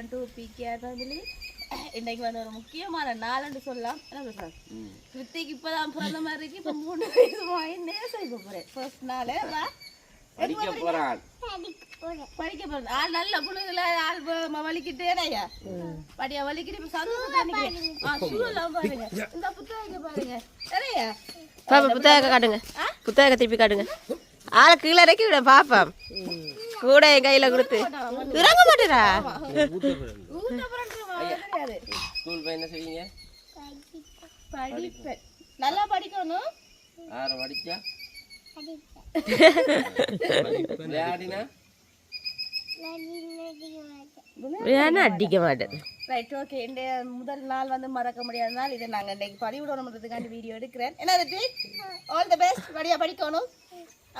Welcome to PKR family இன்னைக்கு வந்து ஒரு முக்கியமான நாள்னு சொல்லலாம். கிருத்திக்கு இப்பதான் பிறந்த மாதிரி இருக்கு. இப்போ மூணு வயசு வாங்கினே செய்ய போகிறேன் ஃபர்ஸ்ட் நாள். வா. படிக்க போறான் படிக்க போறது ஆள் நல்ல புள்ளைங்கள ஆள் வலிக்கிட்டே ஐயா. படியா வலிக்கிட்டு இப்ப சூழலாம் பாருங்க. இந்த புத்தகம் பாருங்க. சரியா? பாப்பா புத்தகம் காட்டுங்க. புத்தகம் திருப்பி காட்டுங்க. ஆளை கீழே இறக்கி விட பாப்போம் கூட என் கையில கொடுத்து. இறங்க மாட்டேரா என்ன செய்வீங்க நல்லா படிக்கணும். ஆறு படிச்சா? அடிக்க மாட்டேன். ரைட் ஓகே இந்த முதல் நாள் வந்து மறக்க முடியாத நாள். இதை நாங்கள் இன்னைக்கு பதிவிடணுன்றதுக்காண்டி வீடியோ எடுக்கிறேன். என்னது ஆல் தி பெஸ்ட் படியா படிக்கணும்.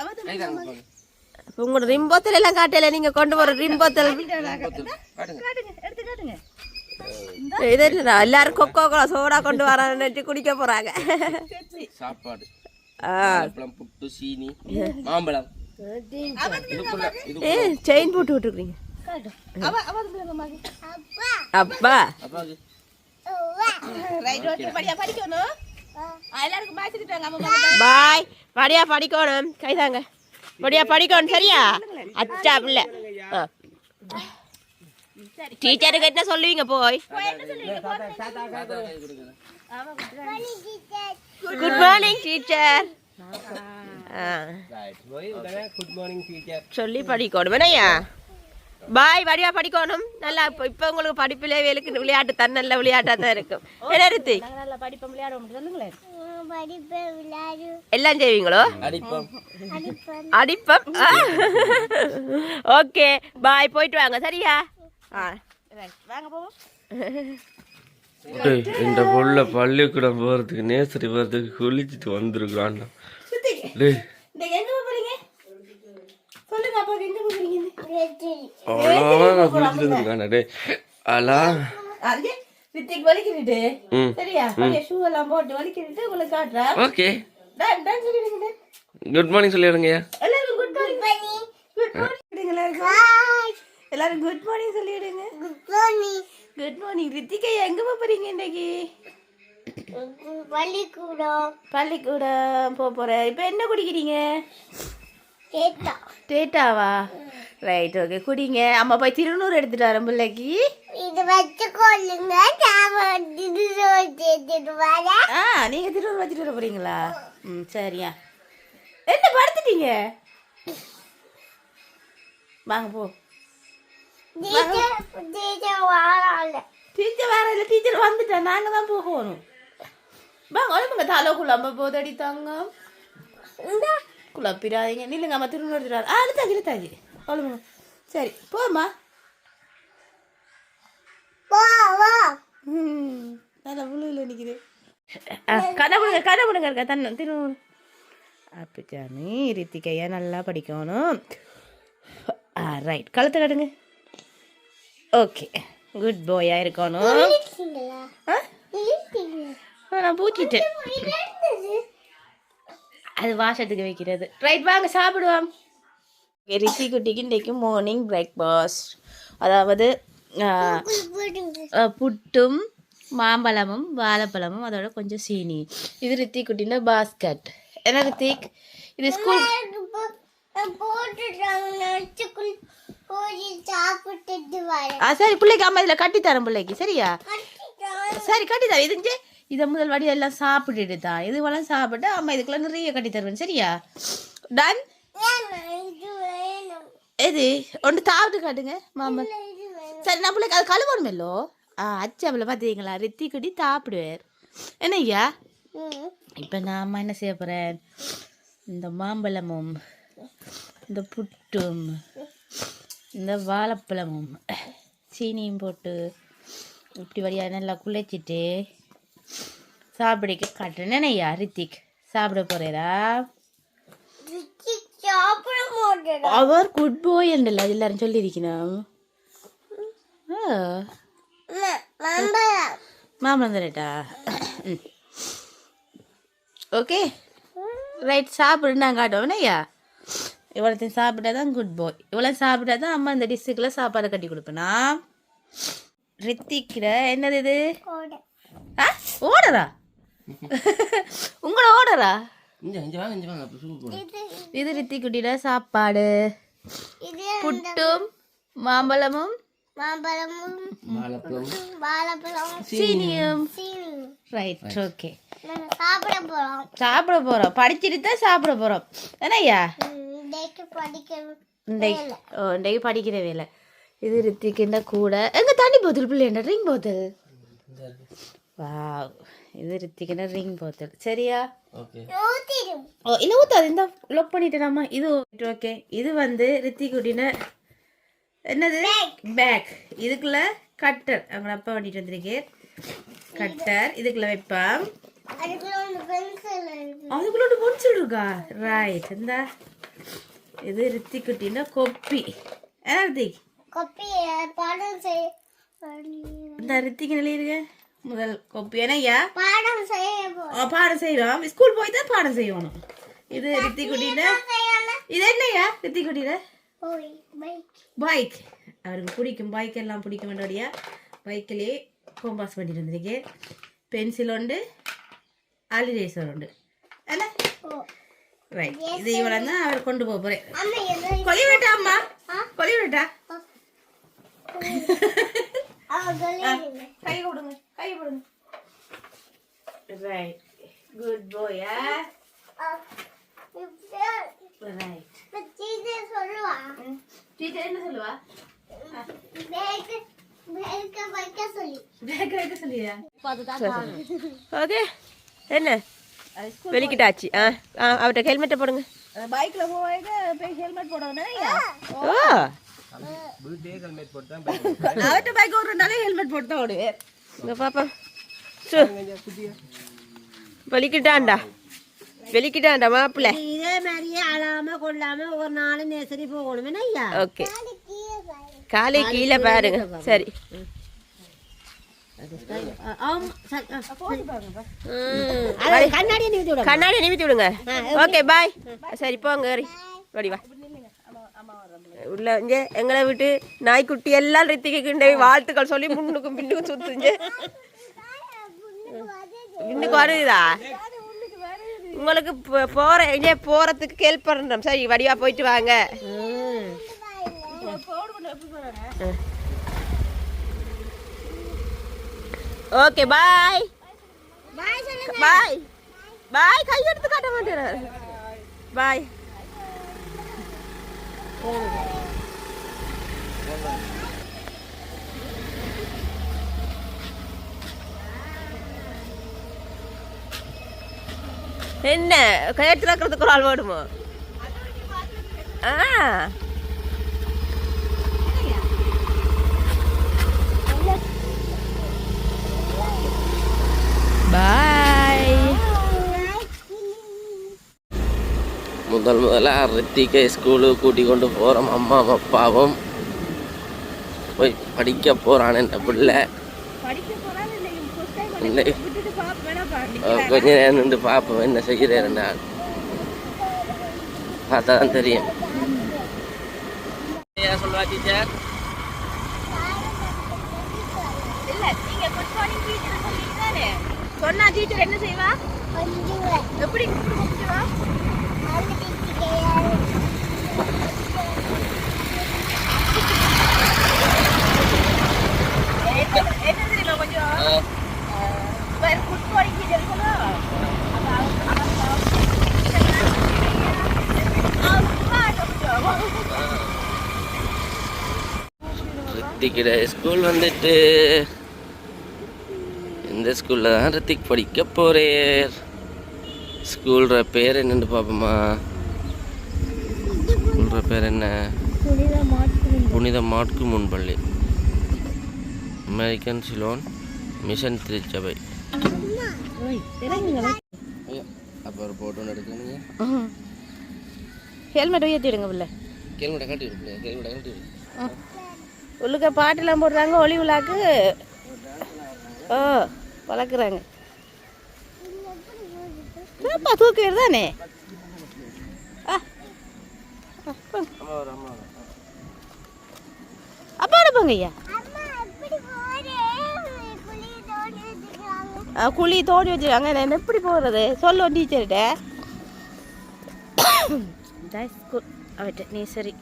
அவத்து கை தாங்க போங்க. இப்ப உங்களோட ரிம்போத்தல் எல்லாம் காட்டல நீங்க கொண்டு போற ரிம்போத்தல். இது என்ன எல்லாரும் கொக்கோ கோலா சோடா கொண்டு வரான்னு குடிக்க போறாங்க. சாப்பாடு. புட்டு சீனி மாம்பழம். செயின் போட்டு விட்டுருக்கீங்க அப்பா. பாய் படியா படிக்கணும். கைதாங்க படியா படிக்கணும் சரியா? அச்சா பிள்ளை. டீச்சருக்கு என்ன சொல்லுவீங்க? போய் good morning teacher good morning teacher சொல்லி படிக்கணும் என்னய்யா? பாய் வடிவா படிக்கணும். நல்லா இப்போ இப்போ உங்களுக்கு படிப்பிலே வேலுக்கு விளையாட்டு தான் நல்ல விளையாட்டாக தான் இருக்கும். என்ன ரித்தி நாங்க நல்லா படிப்போம் விளையாடுவோம். சொல்லுங்களேன் எல்லாம் செய்வீங்களோ? அடிப்போம். அடிப்பம்? ஓகே பாய் போயிட்டு வாங்க சரியா? இந்த புள்ள பள்ளிக்கூடம் போகிறதுக்கு நேசரி போகிறதுக்கு குளிச்சுட்டு வந்திருக்கான்டா டேய். இன்னைக்கு எங்க போறீங்க? சொல்லுங்க அப்பா எங்க போறீங்க? அவ்வளோவா குளிச்சுட்டு வந்திருக்கான்டா டேய். அலா. ரித்திக் வலிக்கிட்டு சரியா? ஷூ எல்லாம் போட்டு வலிக்கிட்டு உங்களுக்கு காட்டுறேன் ஓகே. டான் டான் சொல்லிடுங்க. குட் மார்னிங் சொல்லிடுங்கய்யா. எல்லாரும் குட் மார்னிங் குட் மார்னிங் எல்லாரும் எல்லாரும் குட் மார்னிங் சொல்லிடுங்க. Good morning good morning Rithika எங்க போறீங்க இன்னைக்கு? பள்ளிக்கூடம். பள்ளிக்கூடம் போக போறேன் இப்போ என்ன குடிக்கிறீங்க? கேட்டா. டேட்டாவா? ரைட் ஓகே குடிங்க. அம்மா போய் திருநூறு எடுத்துட்டு வரேன் பிள்ளைக்கு. இது வச்சு கொள்ளுங்க. ஆ நீங்க திருநூறு வச்சுட்டு வர போறீங்களா? ம் சரியா. என்ன படுத்துட்டீங்க? வாங்க போ. டீச்சர் வேற இல்லை டீச்சர் வந்துட்டேன் நாங்கள் தான் போகணும். வாங்க ஒழுங்குங்க. தலை குழம்ப போதடி தாங்க இந்த. குழப்பிடாதீங்க. நில்லுங்க அம்மா திரும்ப எடுத்துட்டு ஆ இழுத்தாச்சு இழுத்தாச்சு ஒழுங்குங்க சரி போம்மா. வா வா. ம் நல்லா புழுவில் நிற்குது கதை விடுங்க கதை விடுங்க இருக்க? தன்னை திரும்ப அப்படிச்சாமி ரித்திகையா நல்லா படிக்கணும். ஆ ரைட் கழுத்தை கட்டுங்க ஓகே. குட் பாயா இருக்கணும். நான் பூச்சிட்டேன் அது வாசத்துக்கு வைக்கிறது. ரைட் வாங்க சாப்பிடுவோம். ரித்தி குட்டிக்கு இன்றைக்கு மார்னிங் பிரேக்ஃபாஸ்ட் அதாவது புட்டும் மாம்பழமும் வாழைப்பழமும் அதோட கொஞ்சம் சீனி. இது ரித்தி குட்டின பாஸ்கட் என்ன ரித்திக் இது ஸ்கூல் சரி பிள்ளைக்கு அம்மா இதில் கட்டித்தரேன் பிள்ளைக்கு சரியா. சரி கட்டித்தரேன் இது இதை முதல் வாடி எல்லாம் சாப்பிட்டுட்டு தான். இதுவெல்லாம் சாப்பிட்டு அம்மா இதுக்குள்ள நிறைய கட்டி தருவேன் சரியா? டன் எது? ஒன்று சாப்பிட்டு காட்டுங்க மாமா. சரி நான் பிள்ளைக்கு அது கழுவணுமெல்லோ ஆ அச்சாவில் பார்த்தீங்களா ரித்தி கட்டி சாப்பிடுவார் என்ன ஐயா. இப்போ நான் என்ன செய்ய போகிறேன் இந்த மாம்பழமும் இந்த புட்டும் இந்த வாழைப்பழமும் சீனியும் போட்டு இப்படி வழியா நல்லா குழைச்சிட்டு சாப்பிடிக்க காட்டுறேன். ஐயா ரித்திக்? சாப்பிட போகிறேரா என்றல எல்லாரும் சொல்லியிருக்கணும். ஆ. மாம்பழம் மாம்பழம் தரட்டா ம். ஓகே. ரைட் சாப்பிடு நான் காட்டுவேன் ஐயா? இவ்வளோத்தையும் சாப்பிட்டா தான் குட் பாய் இவ்வளோ சாப்பிட்டா தான் அம்மா இந்த டிஷ்ஷுக்கெல்லாம் சாப்பாடு கட்டி கொடுப்பேனா? ரித்திக்கிற என்னது இது? ஆ? ஓடரா? உங்களோட ஓடரா? இது ரித்திக்குட்டியோட சாப்பாடு. இது புட்டும் மாம்பழமும் மாம்பழமும் சீனியும். சீனி ரைட் ஓகே சாப்பிட போறோம். சாப்பிட போறோம். படிச்சுட்டு தான் சாப்பிட போறோம். என்னய்யா? இன்றைக்கு படிக்கிற வேலை. இது ரித்திக்கின்ற கூட எங்க தண்ணி போத்தல் பிள்ளைண்ட ரிங் போத்தல் வா இது ரித்திக்கின்ற ரிங் போத்தல் சரியா? ஓ இல்லை ஊத்தாது இந்த லொக் பண்ணிட்டேனாமா இது ஓகே இது வந்து ரித்திக்குட்டின என்னது? பேக் இதுக்குள்ள கட்டர் அவங்க அப்பா பண்ணிட்டு வந்திருக்கேன் கட்டர் இதுக்குள்ள வைப்பான் அதுக்குள்ள ஒரு பொன்சில் இருக்கா. ரைட் இந்த. இது ரித்திக்குட்டின கொப்பி. என்ன ரித்திக்? கொப்பியை பாடம் செய் இந்த ரித்திக்கு நிலையிருக்க முதல் கொப்பி ஏன்னா பாடம் செய்ய போறோம் பாடம் செய்வோம் ஸ்கூல் போய் தான் பாடம் செய்யணும். இது ரித்திக்குட்டின செய்யாம இது என்னய்யா ரித்திக்குட்டின போய் பைக் அவருக்கு பிடிக்கும் பைக் எல்லாம் பிடிக்கும் வேண்டிய பைக்கிலே கோம்பாஸ் பண்ணிட்டு வந்திருக்கேன் பென்சில் உண்டு ஆலிரேசர் உண்டு. என்ன? ரைட் இது இவ்வளோ தான் அவர் கொண்டு போக போகிறேன் கொலி விட்டா அம்மா? கொலி விட்டா அவங்க கை கொடுங்க. கை கொடுங்க ரைட் குட் போயா ரைட் டீச்சர் சொல்லுவா டீச்சர் என்ன சொல்லுவா பேக் பேக்க வைக்க சொல்லி பேக் வைக்க சொல்லியா ஓகே என்ன வெளிக்கிட்டாச்சு ஆ ஆ அவர்கிட்ட ஹெல்மெட்டை போடுங்க பைக்ல போவாங்க போய் ஹெல்மெட் போடணும் ஓ வீட்டே ஹெல்மெட் போட்டு தான் bike ஓட்டுவேன். அவர்கிட்ட பைக் ஓடுறதுனால ஹெல்மெட் போட்டு தான் ஓடுவேன் இங்க பாப்பா சு வெளிக்கிட்டான்டா மாப்பிள்ள இதே மாதிரியே அழாம கொள்ளாம ஒரு நாள் நேசரி போகணுமே ஐயா ஓகே காலை கீழே பாருங்க சரி. கண்ணாடியை நிமித்தி விடுங்க ஓகே பாய் சரி போங்க ஏறி வடி வா உள்ள இங்க எங்களை விட்டு நாய்க்குட்டி எல்லாம் ரித்திக்கு வாழ்த்துக்கள் சொல்லி முன்னுக்கும் பின்னுக்கும் சுத்துஞ்சு பின்னுக்கு வருதா? உங்களுக்கு போற இங்கே போறதுக்கு ஹெல்ப் பண்றோம் சரி வடிவா போயிட்டு வாங்க. Okay bye. பாய். பாய் கை எடுத்து காட்ட மாட்டேறாரு. பாய். என்ன? கயிறு திறக்கிறதுக்கு ஒரு ஆள் வேணுமோ? ஆ. பாய் முதல் முதலாக ரித்திகை ஸ்கூலுக்கு கூட்டி கொண்டு போகிறோம் அம்மா அப்பாவும். போய் படிக்க போகிறான் என்ற பிள்ளை. கொஞ்ச நேரம் நின்று பார்ப்போம் என்ன செய்கிறேன் நான் பார்த்தா தான் தெரியும் சொல்லுவா டீச்சர் சொன்னா டீச்சர் என்ன செய்வா? எப்படி கூப்பிடுவா ரித்திக்கிட ஸ்கூல் வந்துட்டு. இந்த ஸ்கூலில் தான் ரித்திக் படிக்க போகிறேன் ஸ்கூல்ற பேர் என்னன்னு பார்ப்போமா ஸ்கூல்ற பேர் என்ன? புனித மாட்கு முன்பள்ளி. அமெரிக்கன் சிலோன் மிஷன் திருச்சபை. அப்புறம் போட்டோ எடுக்கணுங்க ஹெல்மெட் உயர்த்திடுங்க பிள்ளை. கேள்விட காட்டி விடுங்க கேள்விட காட்டி விடு. உள்ளுக்க பாட்டெல்லாம் போடுறாங்க ஒளி விழாக்கு. ஓ வளர்க்குறாங்க. ஏப்பா தூக்குறது தானே? அப்பா போங்க ஐயா. குழி தோண்டி வச்சுருக்காங்க. நான் எப்படி போகிறது சொல்லு டீச்சர்கிட்ட அவட்ட நீ சரி.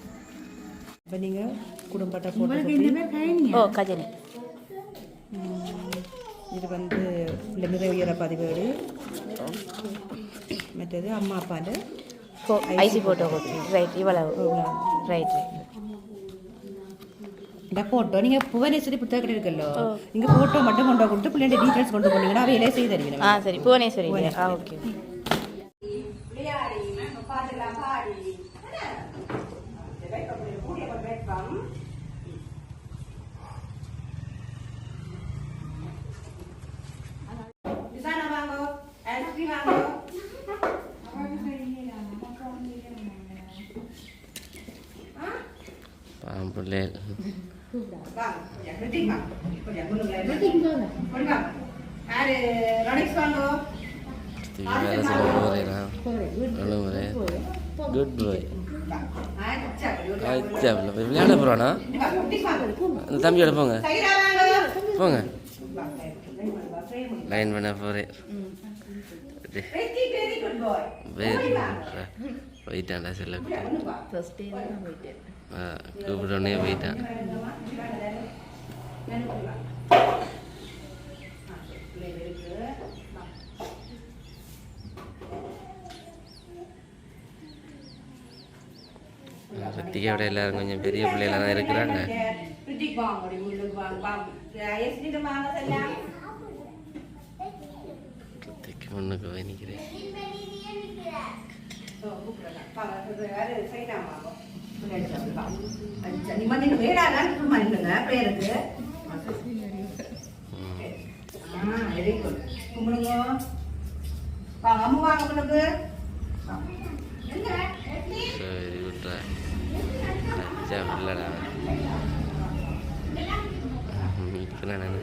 இப்போ நீங்கள் குடும்பத்தை போட்டு ஓ கஜனி. இது வந்து இந்த உயர பதிவேடு. மற்றது அம்மா அப்பாண்ட ஐசி ஃபோட்டோ காப்பி ரைட் இவ்வளவு ரைட் ரைட் இந்த ஃபோட்டோ நீங்கள் புவனேஸ்வரி புத்தகம் இருக்குல்லோ நீங்கள் ஃபோட்டோ மட்டும் கொண்டு கொடுத்து பிள்ளைங்க டீட்டெயில்ஸ் கொண்டு போனீங்கன்னா அவையிலே செய்து தருவீங்க ஆ சரி புவனேஸ்வரி ஆ ஓகே பாம்பிள்ளை வேலை சொல்ல குட் பாய் ஆச்சா போய் விளையாட போகிறானா அந்த தம்பியோட போங்க போங்க லைன் பண்ண போகிறேன் போயிட்டான்டா செல்ல போயிட்டேன் கூப்பிட்டோடனே போயிட்டான் ரித்திகாவோட எல்லாரும் கொஞ்சம் பெரிய பிள்ளைகளா தான் இருக்கிறாங்க ரித்திக்கு விட்றா அச்சா இல்லைடா இருக்கிறேன் நான்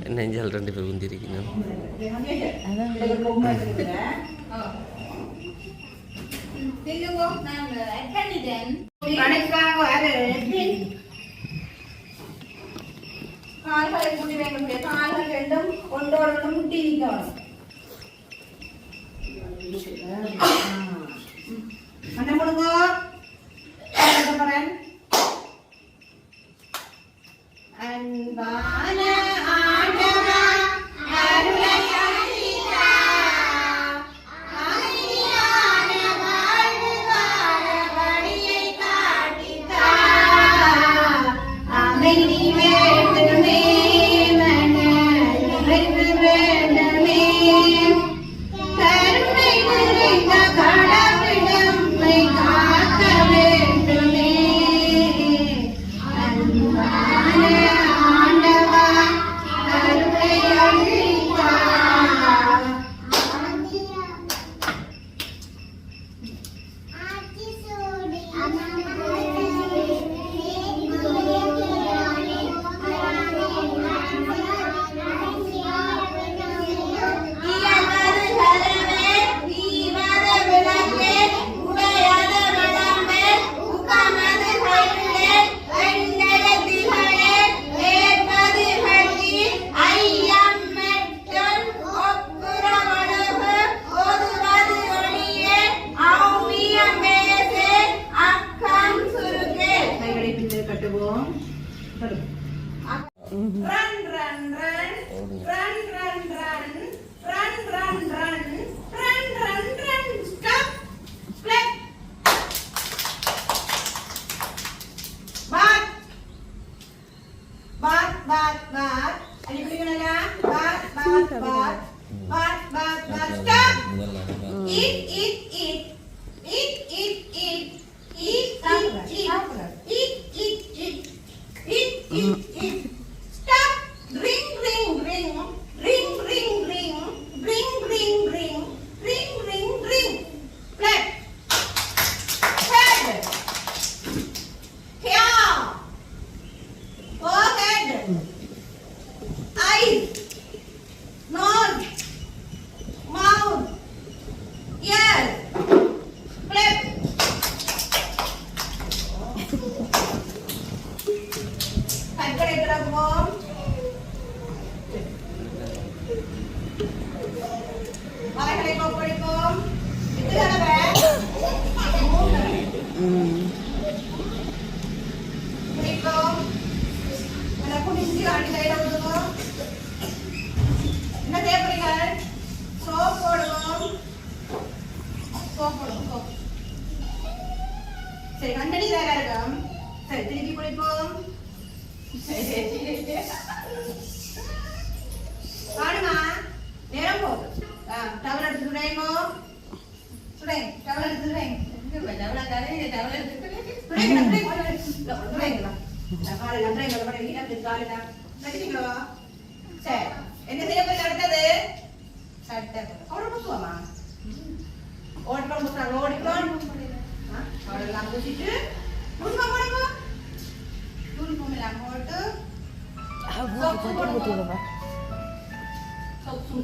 என்ன நெஞ்சால் ரெண்டு பேர் குந்திருக்கணும் தெலுங்கும் நான் பண்ணிட்டேன் வணக்கம் வர கால்களை முடி வேண்டும் கால்கள் eat, eat,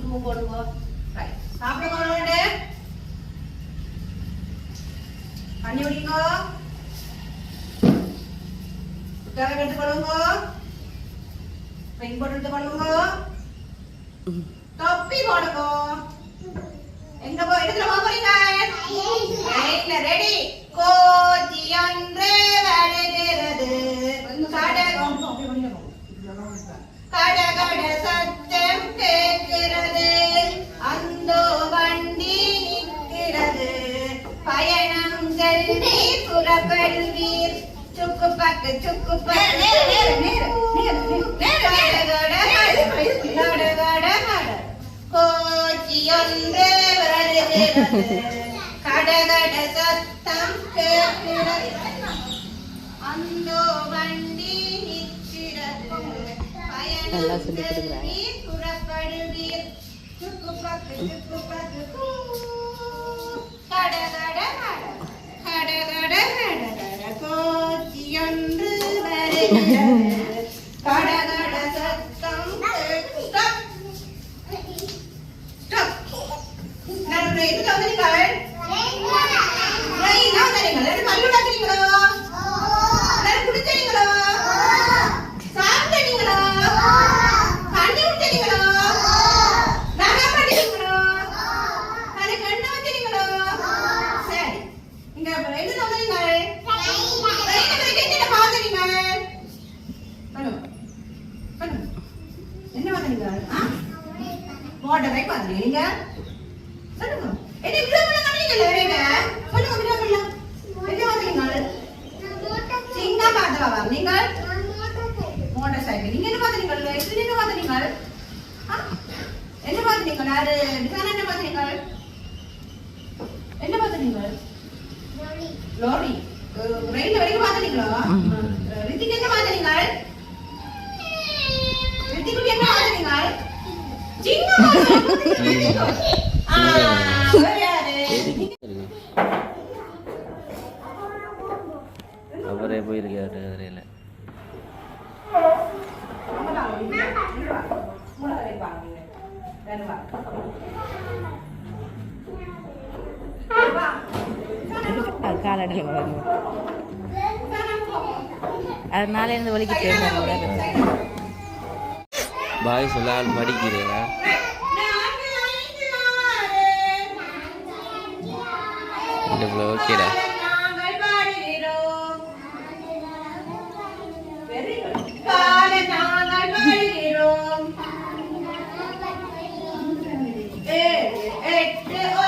சும்மா போடுங்க. சாப்பிட போறவங்க தண்ணி குடிங்க. புத்தகம் எடுத்துக்கொள்ளுங்க பெண் போட்டு எடுத்துக்கொள்ளுங்க தொப்பி போடுங்க. எங்க போ இடத்துல போக போறீங்க. ரைட்ல ரெடி கோச்சி ஒன்று வருகிறது. கடகம் கட கட சத்தம் கேட்கிறது அந்த வண்டி நிற்கிறது. பயணங்கள் நீ புறப்படுவீர். சுக்கு பக்கு சுக்கு பக்கு. கோச்சி ஒன்று வருகிறது. கடகட சத்தம் கேட்கிறது. அந்த வண்டி நிற்கிறது. நல்லா சொல்லிக் கொடுக்குறாங்க. பயணம் புறப்படுவீர். சுக்கு பக்கு. சுக்கு பக்கு கூ. கட கட கட. கட கட கட கட. கோச்சியொன்று வருகிறது. கட கட சத்தம் கேட்கு- Stop. Stop. நடுவுல எதுக்கு வந்தீர்கள்? ரயில் தான் வந்தீர்கள். ரெண்டு பல்லு பார்க்கிறீங்களோ? எல்லாரும் குடிச்சீங்களோ? சாப்பிட்டீங்களோ? தண்ணி குடிச்சீங்களோ? நகை பண்ணிட்டீங்களோ? தலைக்கு எண்ணெய் வச்சீங்களோ? சரி. இங்க எங்க வந்தீங்கள்? ரயில்ல போயிட்டு என்னென்ன பார்த்தீங்கள்? சொல்லுங்க. சொல்லுங்க. ஆ? மோட்டர் பைக் பார்த்தீங்க நீங்க? சொல்லுங்க. என்ன இவ்வளவு பண்ண கம்பெனிகள் வரீங்க சொல்லுங்க விட பண்ணலாம். என்ன பார்த்தீங்க சிங்கம் பார்த்தவா நீங்கள்? மோட்டார் சைக்கிள் நீங்க என்ன பார்த்தீங்க எத்தனை என்ன ஆ? என்ன பார்த்தீங்க யாரு டிசைன் என்ன பார்த்தீங்க என்ன பார்த்தீங்க லாரி ரயில் வரைக்கும் பார்த்தீங்களா ரித்திக் என்ன பார்த்தீங்க ரித்திக் என்ன பார்த்தீங்க சிங்கம் பார்த்தீங்க. ஆ, யாரு? அவரே போயிருக்காரு அதில் காலடியில் வருங்க அதனால இருந்து இருந்தாங்க பாய் சொல்ல ஆள் படிக்கிறீங்களா?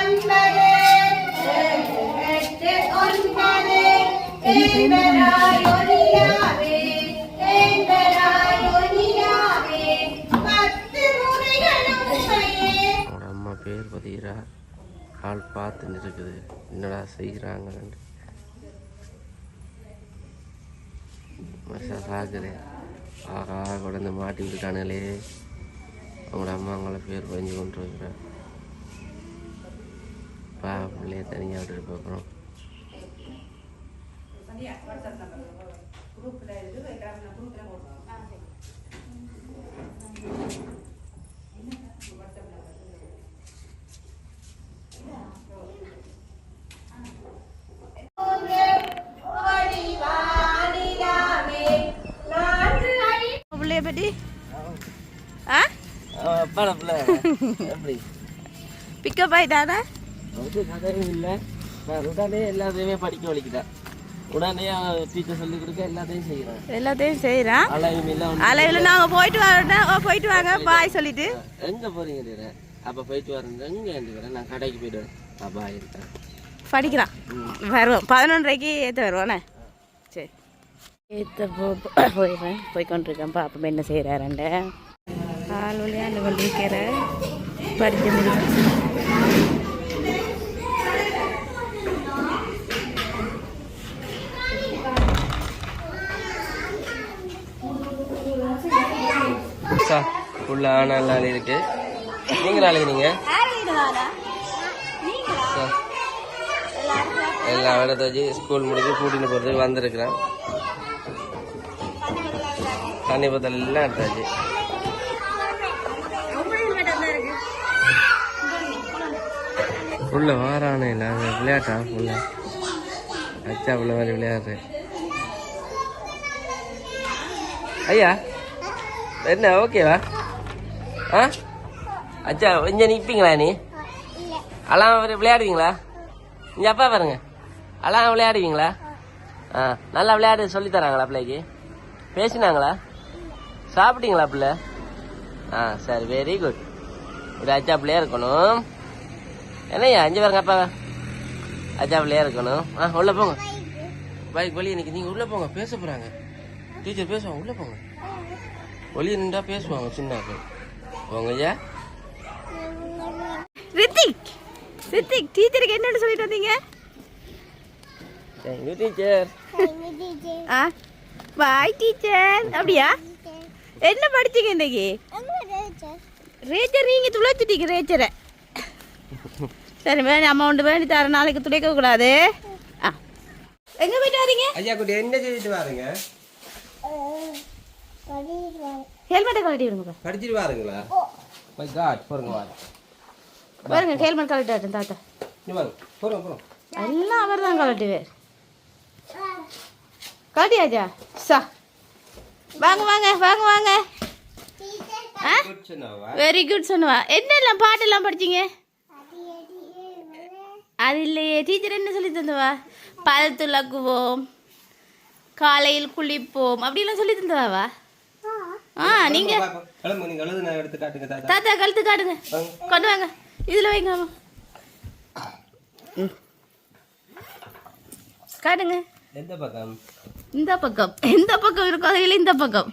உம்மையே அவனோட அம்மா பேர் பதிகிறா ஆள் பார்த்துன்னு இருக்குது. என்னடா செய்கிறாங்கன்னு மசா பார்க்குறேன் ஆகா குழந்தை மாட்டி விட்டுட்டானுங்களே அவங்களோட அம்மா அவங்கள பேர் பதிஞ்சு கொண்டு பா பிள்ளைய தனியாக விட்டுட்டு பார்க்குறோம் ஆ எப்படி பிக்கப் ஆயிட்டானா அது? கதையும் இல்லை. நான் உடனே எல்லாத்தையுமே படிக்க வலிக்கிட்டேன் உடனே டீச்சர் சொல்லி கொடுக்க எல்லாத்தையும் செய்கிறேன் எல்லாத்தையும் ஒண்ணும் அலைவில் நாங்கள் போயிட்டு வரோம் போயிட்டு வாங்க. பாய் சொல்லிட்டு. எங்க போறீங்க நீங்க அப்ப போயிட்டு வரேன் எங்க வரேன் நான் கடைக்கு போயிட்டு வரேன். அப்பா இருக்கேன் படிக்கிறான். வருவோம் பதினொன்றரைக்கு ஏற்ற வருவானே? சரி. ஏற்ற போ போயிடுறேன். போய் கொண்டிருக்கேன். பாப்போம் என்ன செய்கிறாருண்ட ஆள் விளையாண்டு கொண்டிருக்கிற படிக்க முடியும் சா உள்ள ஆனா இருக்கு. நீங்களும் அழுகுறீங்க சா. எல்லாம் இடத்த வச்சு ஸ்கூல் முடிஞ்சு கூட்டின்னு போகிறதுக்கு வந்திருக்கிறேன். தண்ணி எல்லாம் எடுத்தாச்சு. உள்ள வாரானே இல்லை விளையாட்டா? உள்ள. அச்சா உள்ள மாதிரி விளையாடுறேன். ஐயா என்ன ஓகேவா ஆ? அச்சா கொஞ்சம் நிற்பீங்களா நீ? அலாம் விளையாடுவீங்களா? இங்கே அப்பா பாருங்க. அலாம் விளையாடுவீங்களா? ஆ நல்லா விளையாடு சொல்லித்தராங்களா பிள்ளைக்கு? பேசினாங்களா? சாப்பிட்டீங்களா பிள்ளை? ஆ சரி வெரி குட் இது அச்சா பிள்ளையா இருக்கணும். என்னய்யா அஞ்சு பாருங்க அப்பா? அச்சா பிள்ளையா இருக்கணும். ஆ உள்ள போங்க. பைக் வெளியே நிற்க நீங்கள் உள்ளே போங்க பேச போகிறாங்க டீச்சர் பேசுவாங்க உள்ளே போங்க. வெளியே நின்றா பேசுவாங்க சின்னாக்கு போங்க ஐயா. ரித்திக்! ரித்திக் டீச்சருக்கு என்னன்னு சொல்லிட்டு வந்தீங்க? தேங்க்யூ டீச்சர் ஆ பாய் டீச்சர் அப்படியா? என்ன படிச்சீங்க இன்னைக்கு? ரேச்சர் நீங்க துளைச்சிட்டீங்க ரேச்சரை சரி வேணும் அமௌண்ட் வேண்டி தர நாளைக்கு துடைக்க கூடாது. ஆ. எங்க போயிட்டு வரீங்க? ஐயா குட்டி என்ன செய்துட்டு வாருங்க? ஹெல்மெட்டை கழட்டி விடுங்க படிச்சுட்டு வாருங்களா? மை காட் போருங்க வாரு பாருங்க ஹெல்மெட் கழட்டாட்டும் தாத்தா. நீ வாங்க போகிறோம் போகிறோம் எல்லாம் அவர் தான் கழட்டுவார். கழட்டியாச்சா? சா. வாங்க வாங்க வாங்க வாங்க. வெரி குட் சொன்னவா. என்னெல்லாம் பாட்டெல்லாம் படிச்சீங்க? அது இல்லையே. டீச்சர் என்ன சொல்லி தந்தவா? பல் துலக்குவோம் காலையில் குளிப்போம். அப்படிலாம் சொல்லி தந்தவாவா? ஆ நீங்க தாத்தா. கழுத்து காட்டுங்க. கொண்டு வாங்க. இதுல வைங்க. காட்டுங்க. எந்த பக்கம்? இந்த பக்கம். எந்த பக்கம் இருக்கோ அதில் இந்த பக்கம்.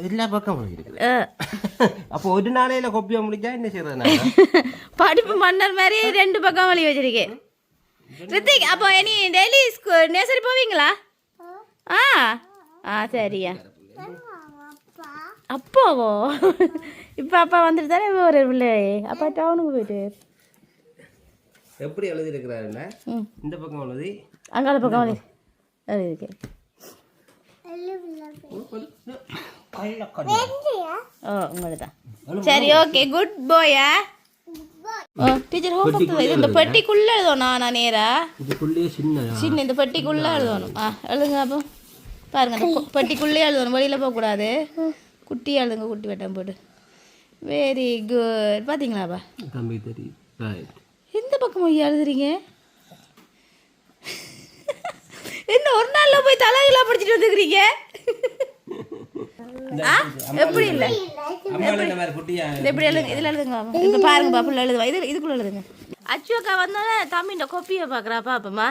எல்லா ஆ. அப்போ ஒரு நாளையில கொப்பியா முடிஞ்சா என்ன செய்யறது படிப்பு மன்னர் மாதிரி ரெண்டு பக்கம் வழி வச்சிருக்கேன் ரித்திக் அப்போ இனி டெய்லி நேசரி போவீங்களா? ஆ. ஆ சரியா. அப்பாவோ? இப்போ அப்பா வந்துட்டு தானே ஒரு பிள்ளை அப்பா டவுனுக்கு போயிட்டு எப்படி எழுதி இருக்கிறாருன்னா ம். இந்த பக்கம் எழுதி. அங்கால பக்கம் வழி இருக்கேன் ஓ உங்களுக்கு தான் சரி ஓகே குட் பாயா டீச்சர் ஹோம் ஒர்க் இந்த பெட்டிக்குள்ளே எழுதணும் நான் நேரா? இதுக்குள்ளேயே சின்ன சின்ன இந்த பெட்டிக்குள்ளே எழுதணும். ஆ எழுதுங்க அப்போ. பாருங்க அந்த கொ- பெட்டிக்குள்ளே எழுதணும் வெளியில் போகக்கூடாது. குட்டி எழுதுங்க குட்டி வட்டம் போட்டு. வெரி குட் பார்த்தீங்களாப்பா தம்பி தெரியும் ரைட் பக்கம் போய் எழுதுறீங்க என்ன ஒரு நாள்ல போய் தலையில படிச்சுட்டு வந்துக்கிறீங்க? எப்படி இல்லை? எழுதுங்க இதில் எழுதுங்க. இப்ப பாருங்க பாப்புல எழுதுவா இது இதுக்குள்ள எழுதுங்க அச்சு அக்கா வந்தோடனே தம்பி இந்த கொப்பியை பார்க்குறா பாப்பம்மா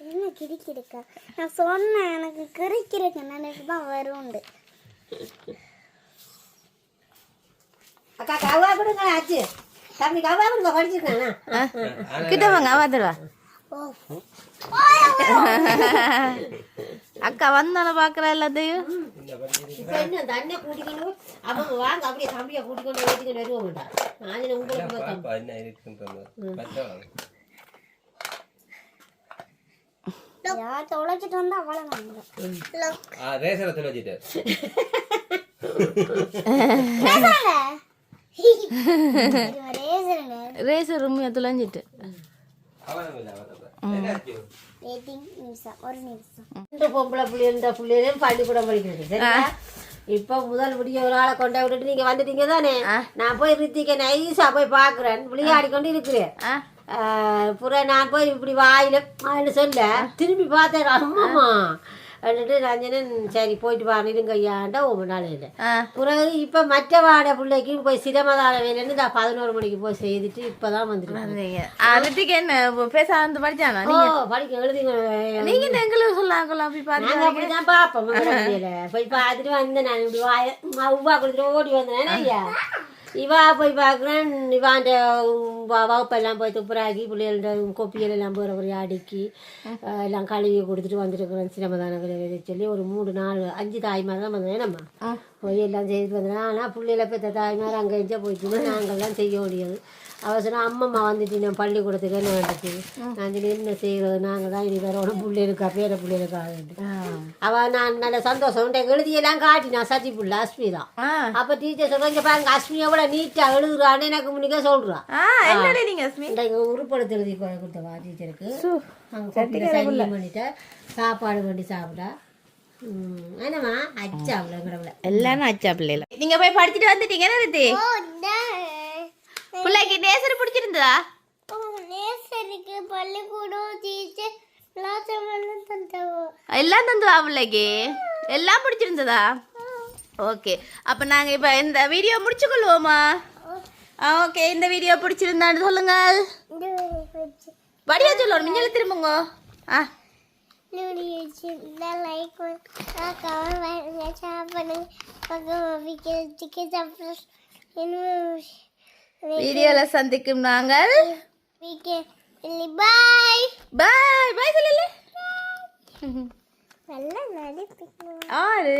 என்ன கிரிக்கிருக்கா நான் சொன்னேன் எனக்கு கிரிக்கிறக்கு நினைப்பு தான் வரும்ண்டு அக்கா கொடுங்க ஆச்சு கிட்ட வாங்க வந்துடுவா அக்கா வந்தானே பார்க்குறா எல்லாத்தையும். இப்போ என்ன தண்ணி கூட்டிக்கணும் அவங்க வாங்க அப்படியே தம்பியை கூட்டிக்கொண்டு வீட்டுக்கு வருவோம்டா நான் உங்களுக்கு தொலைச்சிட்டு வந்தா தொலைச்சிட்டு. ரேசர் ரூம் துளைஞ்சிட்டு. பொம்பளை பிள்ளைங்க இந்த பிள்ளைகளையும் பள்ளிக்கூடம் படிக்கிறது சரியா? இப்போ முதல் முடிய ஒரு ஆளை கொண்டா விட்டுட்டு நீங்க வந்துட்டீங்க தானே? நான் போய் ரித்திக்க நைஸா போய் பாக்குறேன் விளையாடி கொண்டு இருக்கிறேன் புற நான் போய் இப்படி வாயில சொல்ல திரும்பி பார்த்தேன். அம்மாமா வா இருங்க ஐயாண்டா ஒவ்வொரு நாள் இல்லை ஆ பிறகு இப்போ மற்ற வாட பிள்ளைக்கு போய் சிரமதான வேலைன்னு நான் பதினோரு மணிக்கு போய் செய்துட்டு இப்போ தான் வந்துருக்கேன் வந்தீங்க அதுக்கு என்ன பேச வந்து படிச்சானா ஓ படிக்க எழுதிங்க நீங்க இந்த எங்களுக்கு சொல்லலாம் அப்படி பாருங்க அப்படிதான் பாப்போம். போய் பார்த்துட்டு வந்தேன் நான் இப்படி வாய உவா கொடுத்துட்டு ஓடி வந்தேன் ஐயா இவா போய் பார்க்குறேன். இவாண்ட வகுப்பெல்லாம் போய் துப்புராக்கி பிள்ளைகளோட கொப்பியல் எல்லாம் போகிற போய் அடுக்கி எல்லாம் கழுவி கொடுத்துட்டு வந்துருக்குறேன். சிரமதான சொல்லி ஒரு மூணு நாலு அஞ்சு தாய்மார் தான் வந்தேன். நம்ம போய் எல்லாம் செய்துட்டு வந்தேன். ஆனால் பிள்ளைகளை பெற்ற தாய்மார் அங்கே இங்கே போயிட்டு நாங்கள்லாம் செய்ய முடியாது அவ சொன்னா அம்மம்மா வந்துட்டு நான் பள்ளிக்கூடத்துக்கு என்ன வந்துச்சு நான் என்ன செய்யறது நாங்கள் தான் இனி வரணும் பிள்ளைகளுக்கா பேர பிள்ளைகளுக்காக அவ நான் நல்ல சந்தோஷம். எழுதியெல்லாம் காட்டினா சத்தி புள்ள அஸ்மி தான் அப்ப டீச்சர் சொல்றாங்க பாருங்க அஸ்மியை விட நீட்டா எழுதுறான்னு எனக்கு முன்னுக்கே சொல்றா. ஆ என்னடி நீங்க அஸ்மி? இன்றைக்கு உருப்படத்தை எழுதி கொடுத்தவா டீச்சருக்கு அங்க கொப்பியில சைன் பண்ணிட்டு சாப்பாடு பண்ணி சாப்பிட்டா. என்னம்மா? அச்சா கடவுளை. எல்லாரும் அச்சா பிள்ளைல நீங்க போய் படிச்சுட்டு வந்துட்டீங்க என்ன ரித்தி பிள்ளைக்கு நேசர் பிடிச்சிருந்ததா? நேசருக்கு பள்ளிக்கூடம் டீச்சர் விளாசமெல்லாம் தந்தவோ எல்லாம் தந்துவா பிள்ளைக்கு? எல்லாம் பிடிச்சிருந்ததா? ஓகே. அப்ப நாங்க இப்ப இந்த வீடியோ முடிச்சு கொள்வோமா ஓகே. இந்த வீடியோ பிடிச்சிருந்தான்னு சொல்லுங்க வடியா சொல்லணும் மிஞ்சல திரும்புங்க. ஆ. லைக் பண்ணுங்க. வீடியோல சந்திக்கும் நாங்கள். பாய் பாய் பாய் சொல்லல. நல்ல நடிப்பு ஆறு.